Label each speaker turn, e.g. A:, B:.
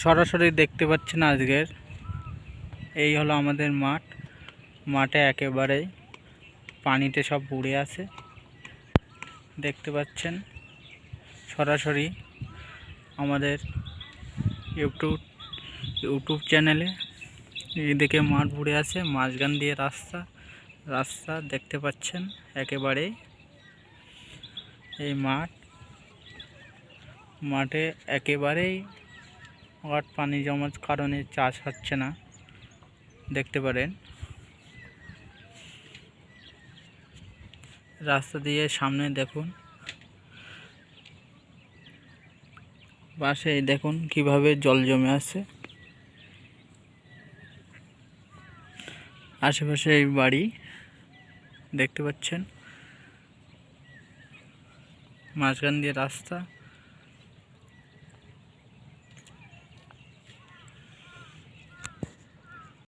A: সরাসরি দেখতে পাচ্ছেন আজকের। এই হলো আমাদের মাঠ। মাঠে একেবারেই পানিতে সব বুড়ে আছে। দেখতে পাচ্ছেন সরাসরি আমাদের ইউটিউব ইউটিউব চ্যানেলে। এদিকে মাঠ বুড়ে আছে, মাঝখান দিয়ে রাস্তা রাস্তা দেখতে পাচ্ছেন একেবারেই। এই মাঠ, মাঠে একেবারেই মাঠ পানি জমার কারণে চাষ হচ্ছে না। দেখতে পারেন। রাস্তা দিয়ে সামনে দেখুন। পাশে দেখুন কীভাবে জল জমে আছে। আশেপাশে এই বাড়ি দেখতে পাচ্ছেন। মাঝখান দিয়ে রাস্তা।